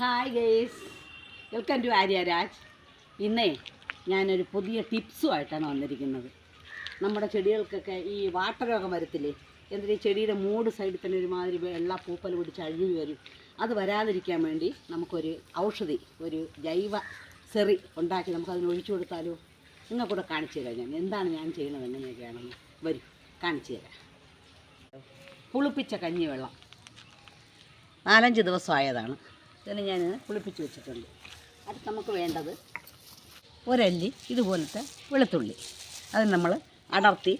Hi guys welcome to Arya Raj ഇന്നേ ഞാനൊരു പുതിയ ടിപ്സുമായിട്ടാണ് വന്നിരിക്കുന്നത്. നമ്മുടെ ചെടികൾക്കൊക്കെ ഈ വാട്ടർ വാട്ടരോഗം വരത്തില്ലേ? എന്നിട്ട് ഈ ചെടിയുടെ മൂട് സൈഡിൽ തന്നെ ഒരുമാതിരി എല്ലാ പൂപ്പൽ പിടിച്ച് അഴിഞ്ഞു വരും. അത് വരാതിരിക്കാൻ വേണ്ടി നമുക്കൊരു ഔഷധി ഒരു ജൈവ സെറി ഉണ്ടാക്കി നമുക്ക് അതിന് ഒഴിച്ചു കൊടുത്താലോ? നിങ്ങൾക്കൂടെ കാണിച്ചു തരാം ഞാൻ. എന്താണ് ഞാൻ ചെയ്യുന്നത് എങ്ങനെയൊക്കെയാണെന്ന് വരും കാണിച്ചു തരാം. പുളിപ്പിച്ച കഞ്ഞിവെള്ളം. നാലഞ്ച് ദിവസമായതാണ്. ഇതിന് ഞാൻ കുളിപ്പിച്ച് വെച്ചിട്ടുണ്ട്. അത് നമുക്ക് വേണ്ടത് ഒരല്ലി ഇതുപോലത്തെ വെളുത്തുള്ളി. അത് നമ്മൾ അടർത്തി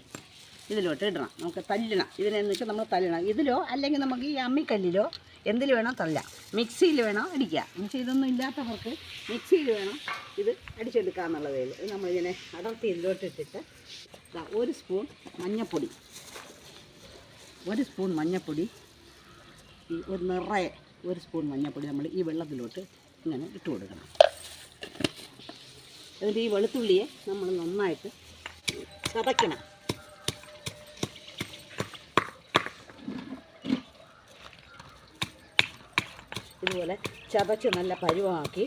ഇതിലോട്ട് ഇടണം. നമുക്ക് തല്ലണം. ഇതിനെന്ന് വെച്ചാൽ നമ്മൾ തല്ലണം. ഇതിലോ അല്ലെങ്കിൽ നമുക്ക് ഈ അമ്മിക്കല്ലിലോ എന്തിൽ വേണോ തല്ലാം. മിക്സിയിൽ വേണോ അടിക്കുക എന്നുവെച്ചാൽ ഇതൊന്നും ഇല്ലാത്തവർക്ക് മിക്സിയിൽ വേണം ഇത് അടിച്ചെടുക്കുക എന്നുള്ളതേ ഇത് നമ്മളിങ്ങനെ അടർത്തി ഇതിലോട്ട് ഇട്ടിട്ട് ഒരു സ്പൂൺ മഞ്ഞപ്പൊടി. ഒരു സ്പൂൺ മഞ്ഞൾപ്പൊടി ഒരു നിറയെ ഒരു സ്പൂൺ മഞ്ഞൾപ്പൊടി നമ്മൾ ഈ വെള്ളത്തിലോട്ട് ഇങ്ങനെ ഇട്ട് കൊടുക്കണം. എന്നിട്ട് ഈ വെളുത്തുള്ളിയെ നമ്മൾ നന്നായിട്ട് ചതയ്ക്കണം. ഇതുപോലെ ചതച്ച് നല്ല പരുവമാക്കി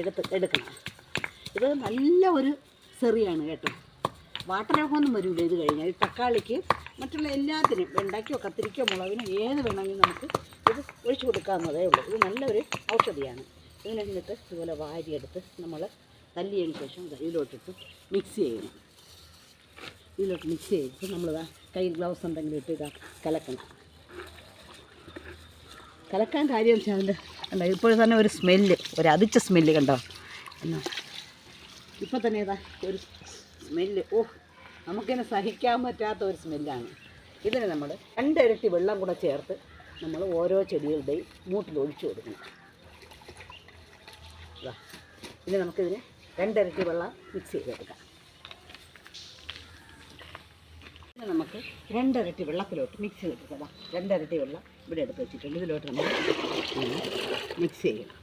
എടുത്ത് എടുക്കണം. ഇത് നല്ല ഒരു സെറിയാണ് കേട്ടോ. വാട്ടരോഗമൊന്നും വരില്ല ഇത് കഴിഞ്ഞാൽ. തക്കാളിക്ക് മറ്റുള്ള എല്ലാത്തിനും വെണ്ടയ്ക്കോ കത്തിരിക്കോ മുളകിനോ ഏത് വേണമെങ്കിലും നമുക്ക് ഇത് ഒഴിച്ചു കൊടുക്കാവുന്നതേ ഉള്ളൂ. ഇത് നല്ലൊരു ഔഷധിയാണ്. ഇതിനെ എന്നിട്ട് ഇതുപോലെ വാരിയെടുത്ത് നമ്മൾ തല്ലിയതിന് ശേഷം കയ്യിലോട്ടിട്ട് മിക്സ് ചെയ്യണം. ഇതിലോട്ട് മിക്സ് ചെയ്തിട്ട് നമ്മൾ കയ്യിൽ ഗ്ലൗസ് എന്തെങ്കിലും ഇട്ട് ഇതാ കലക്കണം. കലക്കാൻ കാര്യം വെച്ചാൽ അതിന്റെ കണ്ടോ ഇപ്പോൾ തന്നെ ഒരു സ്മെല്ല് ഒരു അതിച്ച സ്മെല്ല് കണ്ടോ? എന്നാ ഇപ്പം തന്നെ ഇതാ ഒരു സ്മെല്ല് ഓ നമുക്കിനെ സഹിക്കാൻ പറ്റാത്ത ഒരു സ്മെല്ലാണ് ഇതിന് നമ്മൾ രണ്ടിരട്ടി വെള്ളം കൂടെ ചേർത്ത് നമ്മൾ ഓരോ ചെടികളുടെയും മൂട്ടിൽ ഒഴിച്ചു കൊടുക്കണം. ഇനി നമുക്കിതിന് രണ്ടിരട്ടി വെള്ളം മിക്സ് ചെയ്തെടുക്കാം. നമുക്ക് രണ്ടിരട്ടി വെള്ളത്തിലോട്ട് മിക്സ് ചെയ്തെടുക്കാം. ദാ രണ്ടിരട്ടി വെള്ളം ഇവിടെ എടുത്ത് വെച്ചിട്ടുണ്ട്. ഇതിലോട്ട് നമ്മൾ മിക്സ് ചെയ്യണം.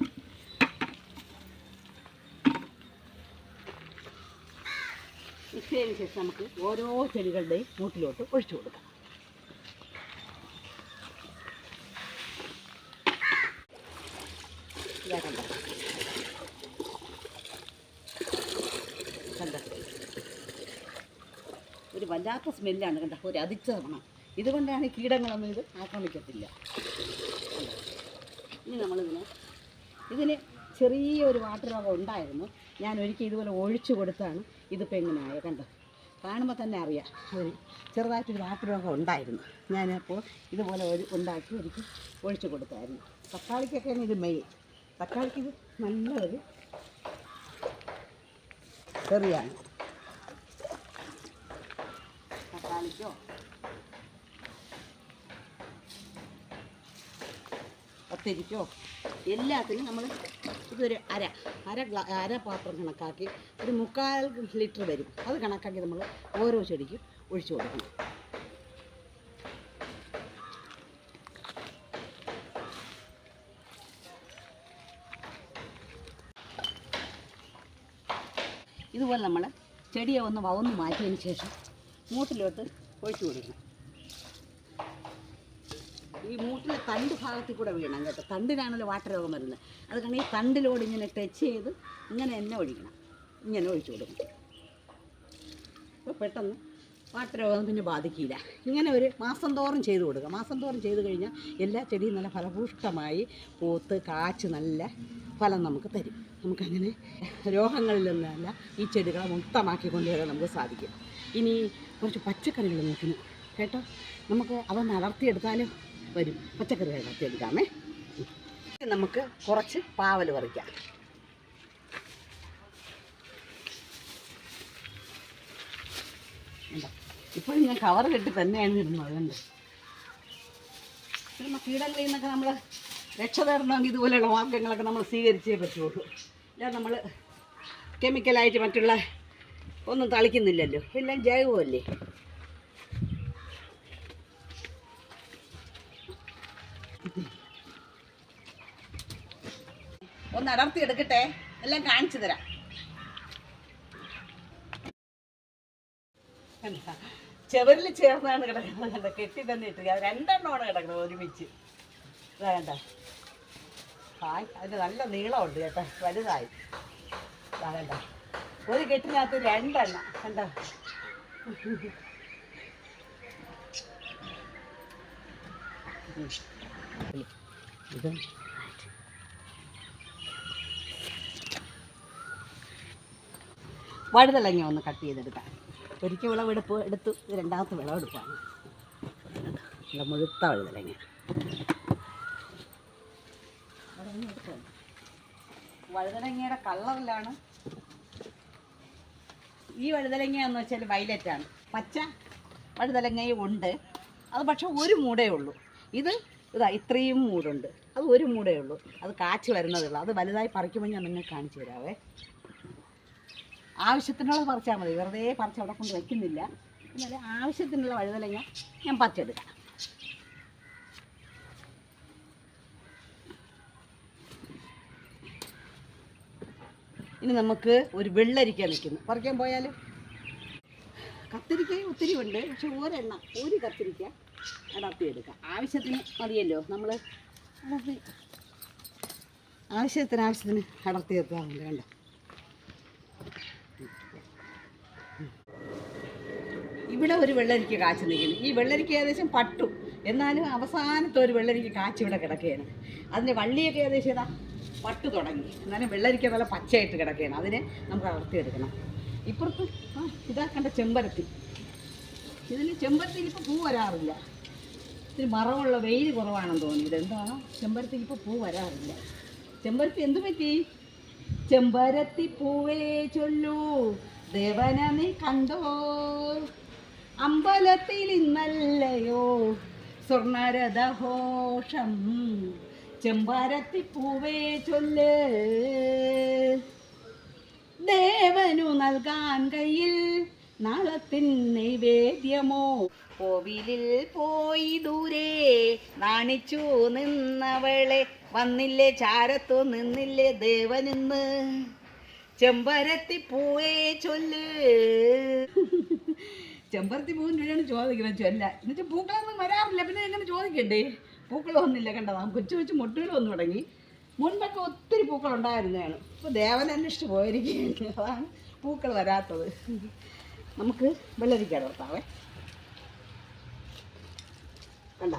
മിക്സ് ചെയ്തതിന് ശേഷം നമുക്ക് ഓരോ ചെടികളുടെയും മൂട്ടിലോട്ട് ഒഴിച്ചു കൊടുക്കാം ഇതാ കണ്ടോ കണ്ടോ ഒരു വല്ലാത്ത സ്മെല്ലാണ് കണ്ട? ഒരു അതിച്ച മണം ഇതുകൊണ്ടാണ് കീടങ്ങളൊന്നും ഇത് ആക്രമിക്കത്തില്ല? ഇനി നമ്മളിതിനെ ഇതിന് ചെറിയൊരു വാട്ടരോഗം ഉണ്ടായിരുന്നു. ഞാൻ ഒരിക്കൽ ഇതുപോലെ ഒഴിച്ചു കൊടുത്താണ് ഇതിപ്പോൾ എങ്ങനെയായ കണ്ടോ? കാണുമ്പോൾ തന്നെ അറിയാം. ഒരു വാട്ടർ വാട്ടരോഗം ഉണ്ടായിരുന്നു. ഞാനപ്പോൾ ഇതുപോലെ ഒരു ഉണ്ടാക്കി എനിക്ക് ഒഴിച്ചു കൊടുത്തായിരുന്നു. തക്കാളിക്കൊക്കെയാണ് ഇത് മെയ്. തക്കാളിക്ക് ഇത് നല്ലൊരു ചെറിയാണ്. തക്കാളിക്കോ കത്തിരിക്കോ എല്ലാത്തിനും നമ്മൾ ഇതൊരു അര അര ഗ്ലാ അര പാത്രം കണക്കാക്കി ഒരു മുക്കാൽ ലിറ്റർ വരും. അത് കണക്കാക്കി നമ്മൾ ഓരോ ചെടിക്കും ഒഴിച്ചു കൊടുക്കണം. ഇതുപോലെ നമ്മൾ ചെടിയെ ഒന്ന് വവന്ന് മാറ്റിയതിന് ശേഷം മൂട്ടിലോട്ട് ഒഴിച്ചു കൊടുക്കണം ഈ മൂട്ടിലെ തണ്ട് ഭാഗത്തിൽ കൂടെ വീണം കേട്ടോ. തണ്ടിനാണല്ലോ വാട്ടർ രോഗം വരുന്നത്. അത് കാരണം ഈ തണ്ടിലോട് ഇങ്ങനെ ടച്ച് ചെയ്ത് ഇങ്ങനെ എന്നെ ഒഴിക്കണം. ഇങ്ങനെ ഒഴിച്ചു കൊടുക്കണം. അപ്പോൾ പെട്ടെന്ന് വാട്ടർ രോഗം പിന്നെ ബാധിക്കില്ല. ഇങ്ങനെ ഒരു മാസം തോറും ചെയ്ത് കൊടുക്കുക മാസം തോറും ചെയ്ത് കഴിഞ്ഞാൽ എല്ലാ ചെടിയും നല്ല ഫലഭൂഷ്ടമായി പൂത്ത് കാച്ച് നല്ല ഫലം നമുക്ക് തരും. നമുക്കങ്ങനെ രോഗങ്ങളിൽ നിന്നല്ല ഈ ചെടികളെ മുക്തമാക്കി കൊണ്ടുവരാൻ നമുക്ക് സാധിക്കും. ഇനി കുറച്ച് പച്ചക്കറികൾ നോക്കുന്നു. കേട്ടോ? നമുക്ക് അവ വളർത്തിയെടുത്താലും വരും. പച്ചക്കറികൾ വളർത്തിയെടുക്കാമേ ഉം. നമുക്ക് കുറച്ച് പാവൽ പറിക്കാം. ഇപ്പോഴും ഞാൻ കവർ കെട്ടി തന്നെയാണ് ഇടുന്നത് അതുകൊണ്ട് കീടങ്ങളിൽ നിന്നൊക്കെ നമ്മൾ രക്ഷ തേടണമെങ്കിൽ ഇതുപോലെയുള്ള മാർഗങ്ങളൊക്കെ നമ്മൾ സ്വീകരിച്ചേ പറ്റുള്ളൂ. ഇല്ല നമ്മൾ കെമിക്കലായിട്ട് മറ്റുള്ള ഒന്നും തളിക്കുന്നില്ലല്ലോ. എല്ലാം ജൈവമല്ലേ? ഒന്ന് അടർത്തി എടുക്കട്ടെ. എല്ലാം കാണിച്ചു തരാം? ചെവരിൽ ചേർന്നാണ് കിടക്കുന്നത് കെട്ടി തന്നെ ഇട്ട് രണ്ടെണ്ണമാണ് കിടക്കുന്നത് ഒരുമിച്ച്. ഇതാ അതിന് നല്ല നീളമുണ്ട് കേട്ടോ. വലുതായി. കണ്ടോ? ഒരു കെട്ടിനകത്ത് രണ്ടെണ്ണ കണ്ടോ? ഇത്? വഴുതലങ്ങ ഒന്ന് കട്ട് ചെയ്തെടുക്കാം. ഒരിക്കൽ വിളവെടുപ്പ് എടുത്തു രണ്ടാമത്തെ വിളവെടുപ്പാണ് നല്ല മുഴുത്ത വഴുതലങ്ങ. വഴുതലങ്ങയുടെ കളറിലാണ് ഈ വഴുതലങ്ങ എന്ന് വെച്ചാൽ വയലറ്റാണ്. പച്ച വഴുതലങ്ങയും ഉണ്ട്. അത് പക്ഷെ ഒരു മൂടേ ഉള്ളൂ. ഇത് ഇതാ ഇത്രയും മൂടുണ്ട്. അത് ഒരു മൂടേ ഉള്ളൂ. അത് കാച്ചു വരുന്നതേ ഉള്ളൂ. അത് വലുതായി പറിക്കുമ്പോൾ ഞാൻ നിങ്ങൾക്ക് കാണിച്ചു തരാവേ. ആവശ്യത്തിനുള്ള പറിച്ചാൽ മതി. വെറുതെ പറിച്ച് അവിടെ കൊണ്ട് വയ്ക്കുന്നില്ല എന്നാൽ ആവശ്യത്തിനുള്ള വഴുതലങ്ങ ഞാൻ പറിച്ചെടുക്കാം. ഇനി നമുക്ക് ഒരു വെള്ളരിക്ക നിൽക്കുന്നു പറിക്കാൻ പോയാൽ കത്തിരിക്ക ഒത്തിരി ഉണ്ട് പക്ഷെ ഒരെണ്ണ ഒരു കത്തിരിക്ക അടർത്തി എടുക്കാം. ആവശ്യത്തിന് മതിയല്ലോ നമ്മൾ ആവശ്യത്തിന് ആവശ്യത്തിന് അടർത്തി എത്താറുണ്ട് കണ്ടോ? ഇവിടെ ഒരു വെള്ളരിക്ക കാച്ചു നിൽക്കുന്നു. ഈ വെള്ളരിക്ക ഏകദേശം പട്ടു. എന്നാലും അവസാനത്തെ ഒരു വെള്ളരിക്ക കാച്ചു ഇവിടെ കിടക്കുകയാണ്. അതിന്റെ വള്ളിയൊക്കെ ഏകദേശം ഇതാ പട്ടു തുടങ്ങി. എന്നാലും വെള്ളരിക്ക നല്ല പച്ചയായിട്ട് കിടക്കുകയാണ്. അതിനെ നമുക്ക് അടർത്തിയെടുക്കണം ഇപ്പുറത്ത് ആ ഇതാ കണ്ട ചെമ്പരത്തി. ഇതിൽ ചെമ്പരത്തിയിൽ ഇപ്പോൾ പൂ വരാറില്ല. ഇത്തിരി മറവുള്ള വെയിൽ കുറവാണെന്ന് തോന്നി. എന്താണ് ചെമ്പരത്തിക്ക് ഇപ്പോൾ പൂ വരാറില്ല. ചെമ്പരത്തി എന്ത് പറ്റി? ചെമ്പരത്തി പൂവേ ചൊല്ലൂ. ദേവന നീ കണ്ടോ? അമ്പലത്തിൽ ഇന്നല്ലയോ? സ്വർണരഥഘോഷം ചെമ്പരത്തി പൂവേ ചൊല്ല്. ദേവനു നൽകാൻ കയ്യിൽ നാളത്തിൻ നൈവേദ്യമോ? കോവിലിൽ പോയി ദൂരെ നാണിച്ചു നിന്നവളെ വന്നില്ലേ ചാരത്തു നിന്നില്ലേ ദേവനിന്ന്? ചെമ്പരത്തി പൂവേ ചൊല്ല്. ചെമ്പരത്തി പൂവിന്റെ ചോദിക്കണം ചൊല്ല. എന്നുവെച്ചാൽ പൂക്കളൊന്നും വരാറില്ല. പിന്നെ എങ്ങനെ ചോദിക്കണ്ടേ? പൂക്കൾ വന്നില്ല കണ്ടതാ കൊച്ചു കൊച്ചു മുട്ടുകൾ വന്നു തുടങ്ങി. മുൻപൊക്കെ ഒത്തിരി പൂക്കൾ ഉണ്ടായിരുന്നതാണ്. ഇപ്പോൾ ദേവൻ അന്വേഷിച്ച് പോയിരിക്കുകയാണ്. അതാണ് പൂക്കൾ വരാത്തത്. നമുക്ക് വെള്ളരിക്ക അടർത്താവേ കണ്ട?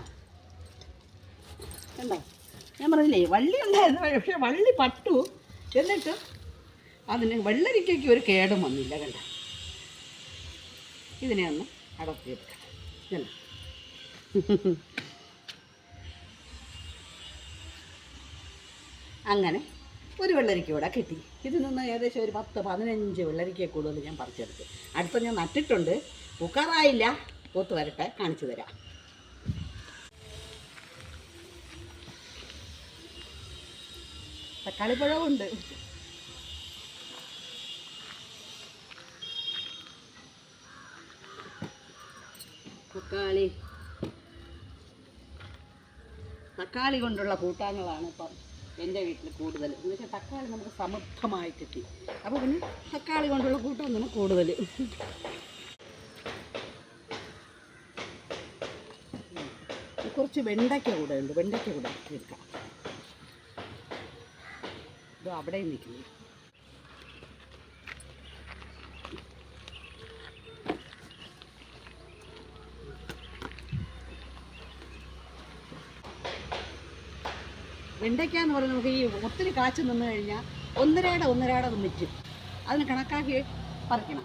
കണ്ട? ഞാൻ പറഞ്ഞില്ലേ വള്ളി ഉണ്ടായിരുന്നു പക്ഷേ വള്ളി പട്ടു. എന്നിട്ട് അതിന് വെള്ളരിക്കയ്ക്ക് ഒരു കേടും വന്നില്ല കണ്ട? ഇതിനെ ഒന്ന് അടർത്തിയെടുക്കാം. കണ്ട? അങ്ങനെ ഒരു വെള്ളരിക്ക ഇവിടെ കിട്ടി. ഇതിൽ നിന്ന് ഏകദേശം ഒരു പത്ത് പതിനഞ്ച് വെള്ളരിക്ക കൂടുതൽ ഞാൻ പറിച്ചെടുത്തു. അടുത്ത ഞാൻ നട്ടിട്ടുണ്ട്. പൂക്കാറായില്ല. പൂത്ത് വരട്ടെ കാണിച്ചു തരാം. തക്കാളിപ്പഴമുണ്ട് തക്കാളി. തക്കാളി കൊണ്ടുള്ള കൂട്ടാങ്ങളാണ് ഇപ്പം. എന്റെ വീട്ടിൽ കൂടുതൽ. എന്ന് വെച്ചാൽ തക്കാളി നമുക്ക് സമൃദ്ധമായി കിട്ടി. അപ്പോൾ പിന്നെ തക്കാളി കൊണ്ടുള്ള കൂട്ടം തന്നെ കൂടുതൽ. കുറച്ച് വെണ്ടയ്ക്ക കൂടെ ഉണ്ട്. വെണ്ടയ്ക്ക കൂടെ ഇത് അവിടെ നിൽക്കുന്നു. വെണ്ടയ്ക്ക എന്ന് പറഞ്ഞാൽ നമുക്ക് ഈ ഒത്തിരി കാച്ചു നിന്ന് കഴിഞ്ഞാൽ ഒന്നരയുടെ ഒന്നരയുടെ നിൽക്കും അതിന് കണക്കാക്കി പറിക്കണം.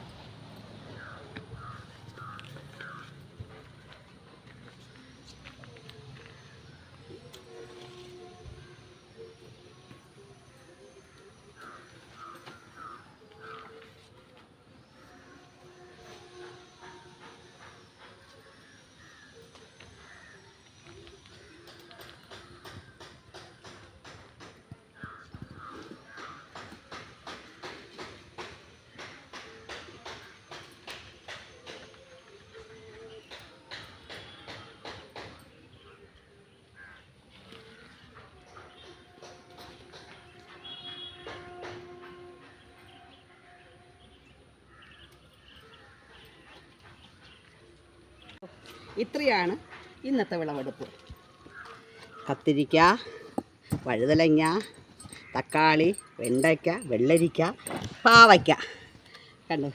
ഇത്രയാണ് ഇന്നത്തെ വിളവെടുപ്പ്. കത്തിരിക്ക വഴുതലങ്ങ തക്കാളി വെണ്ടയ്ക്ക വെള്ളരിക്ക പാവയ്ക്ക. കണ്ടു?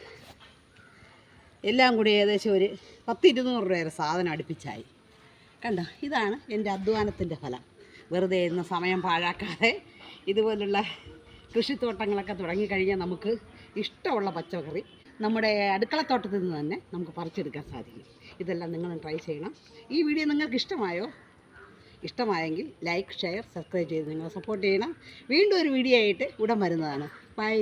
എല്ലാം കൂടി ഏകദേശം ഒരു പത്ത് ഇരുന്നൂറ് രൂപയുടെ സാധനം അടുപ്പിച്ചായി. കണ്ടോ? ഇതാണ് എന്റെ അധ്വാനത്തിന്റെ ഫലം. വെറുതെ ഇരുന്ന സമയം പാഴാക്കാതെ ഇതുപോലുള്ള കൃഷിത്തോട്ടങ്ങളൊക്കെ തുടങ്ങിക്കഴിഞ്ഞാൽ നമുക്ക് ഇഷ്ടമുള്ള പച്ചക്കറി നമ്മുടെ അടുക്കളത്തോട്ടത്തിൽ നിന്ന് തന്നെ നമുക്ക് പറിച്ചെടുക്കാൻ സാധിക്കും. ഇതെല്ലാം നിങ്ങൾ ട്രൈ ചെയ്യണം. ഈ വീഡിയോ നിങ്ങൾക്ക് ഇഷ്ടമായോ ഇഷ്ടമായെങ്കിൽ ലൈക്ക് ഷെയർ സബ്സ്ക്രൈബ് ചെയ്ത് നിങ്ങൾ സപ്പോർട്ട് ചെയ്യണം. വീണ്ടും ഒരു വീഡിയോ ആയിട്ട് ഉടൻ വരുന്നതാണ്. ബൈ.